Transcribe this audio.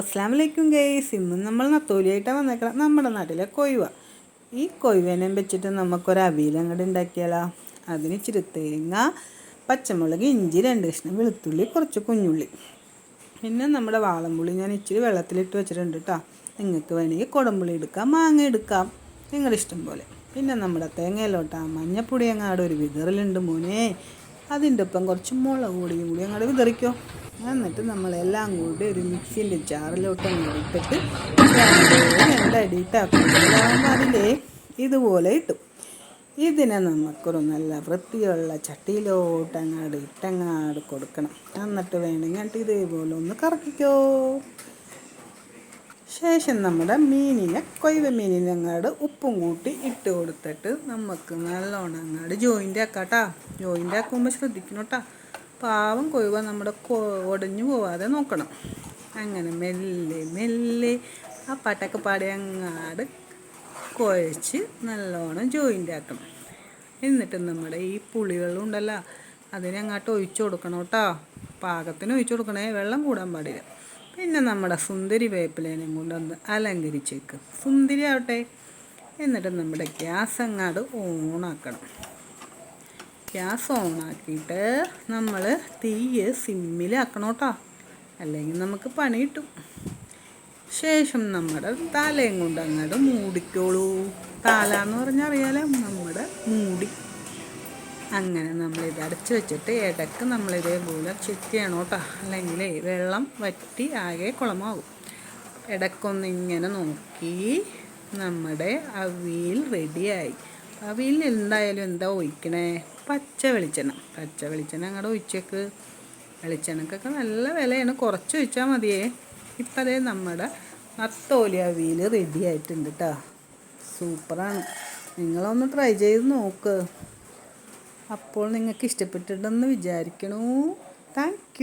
അസ്ലാം വലൈക്കും ഗൈസ്. ഇന്ന് നമ്മൾ നത്തോലിയായിട്ടാണ് വന്നേക്കണം. നമ്മുടെ നാട്ടിലെ കൊയ്വ. ഈ കൊയ്വേനെ വെച്ചിട്ട് നമുക്കൊരു അവിയൽ അങ്ങോട്ട് ഉണ്ടാക്കിയാലോ? അതിന് ഇച്ചിരി തേങ്ങ പച്ചമുളക് ഇഞ്ചി രണ്ട് കഷ്ണം വെളുത്തുള്ളി കുറച്ച് കുഞ്ഞുള്ളി. പിന്നെ നമ്മുടെ വാളമ്പുള്ളി ഞാൻ ഇച്ചിരി വെള്ളത്തിലിട്ട് വെച്ചിട്ടുണ്ട് കേട്ടോ നിങ്ങൾക്ക് വേണമെങ്കിൽ കുടമ്പുളി എടുക്കാം മാങ്ങ എടുക്കാം. നിങ്ങളുടെ ഇഷ്ടം പോലെ. പിന്നെ നമ്മുടെ തേങ്ങയിലോട്ടാ മഞ്ഞപ്പൊടി അങ്ങാട് ഒരു വിതറലുണ്ട് മോനെ. അതിന്റെ ഒപ്പം കുറച്ച് മുളക് പൊടിയും കൂടി അങ്ങോട്ട് വിതറിക്കോ. എന്നിട്ട് നമ്മളെല്ലാം കൂടി ഒരു മിക്സിന്റെ ജാറിലോട്ട് ഇട്ടിട്ട് രണ്ടടിയിട്ടാക്കുമ്പോൾ അതിലേ ഇതുപോലെ ഇട്ടു. ഇതിനെ നമുക്കൊരു നല്ല വൃത്തിയുള്ള ചട്ടിയിലോട്ട് അങ്ങാട് ഇട്ടങ്ങാട് കൊടുക്കണം. എന്നിട്ട് വേണമെങ്കിൽ ഇതേപോലെ ഒന്ന് കറക്കിക്കോ. ശേഷം നമ്മുടെ മീനിനെ കൊയ്വ മീനിനെ അങ്ങാട് ഉപ്പും കൂട്ടി ഇട്ട് കൊടുത്തിട്ട് നമുക്ക് നല്ലോണം അങ്ങാട് ജോയിന്റ് ആക്കാട്ടാ. ജോയിന്റ് ആക്കുമ്പോൾ ശ്രദ്ധിക്കണം കേട്ടോ പാവം കൊഴുവ നമ്മുടെ ഒടഞ്ഞു പോവാതെ നോക്കണം. അങ്ങനെ മെല്ലെ മെല്ലെ ആ പാട്ടൊക്കെ പാടി അങ്ങാട് കുഴച്ച് നല്ലോണം ജോയിന്റ് ആക്കണം. എന്നിട്ട് നമ്മുടെ ഈ പുളിവെള്ളം ഉണ്ടല്ലോ അതിനെ അങ്ങോട്ട് ഒഴിച്ചു കൊടുക്കണം കേട്ടോ. പാകത്തിന് ഒഴിച്ചു കൊടുക്കണേ വെള്ളം കൂടാൻ പാടില്ല. പിന്നെ നമ്മുടെ സുന്ദരി വേപ്പിലേനെയും കൊണ്ടൊന്ന് അലങ്കരിച്ചേക്ക്. സുന്ദരി ആവട്ടെ. എന്നിട്ട് നമ്മുടെ ഗ്യാസ് അങ്ങാട് ഓണാക്കണം. ഗ്യാസ് ഓണാക്കിയിട്ട് നമ്മൾ തീയ് സിമ്മിലാക്കണം കേട്ടോ അല്ലെങ്കിൽ നമുക്ക് പണി കിട്ടും. ശേഷം നമ്മുടെ തലയും കൊണ്ട് അങ്ങോട്ട് മൂടിക്കോളൂ. തല എന്ന് പറഞ്ഞാൽ അറിയാലോ നമ്മുടെ മൂടി. അങ്ങനെ നമ്മളിത് അടച്ചു വെച്ചിട്ട് ഇടയ്ക്ക് നമ്മളിതേപോലെ ചെക്ക് ചെയ്യണം കേട്ടോ അല്ലെങ്കിൽ വെള്ളം വറ്റി ആകെ കുളമാവും. ഇടയ്ക്കൊന്ന് ഇങ്ങനെ നോക്കി നമ്മുടെ അവിയൽ റെഡിയായി അവിയൽ എന്തായാലും എന്താ ഒഴിക്കണേ? പച്ച വെളിച്ചെണ്ണ. പച്ച വെളിച്ചെണ്ണ ഞങ്ങളുടെ ഒഴിച്ചേക്ക്. വെളിച്ചെണ്ണക്കൊക്കെ നല്ല വിലയാണ്. കുറച്ച് ഒഴിച്ചാൽ മതിയേ. ഇപ്പം അതേ നമ്മുടെ നത്തോലി അവിയൽ റെഡി ആയിട്ടുണ്ട് കേട്ടോ സൂപ്പറാണ്. നിങ്ങളൊന്ന് ട്രൈ ചെയ്ത് നോക്ക്. അപ്പോൾ നിങ്ങൾക്ക് ഇഷ്ടപ്പെട്ടിട്ടുണ്ടെന്ന് വിചാരിക്കണു. താങ്ക്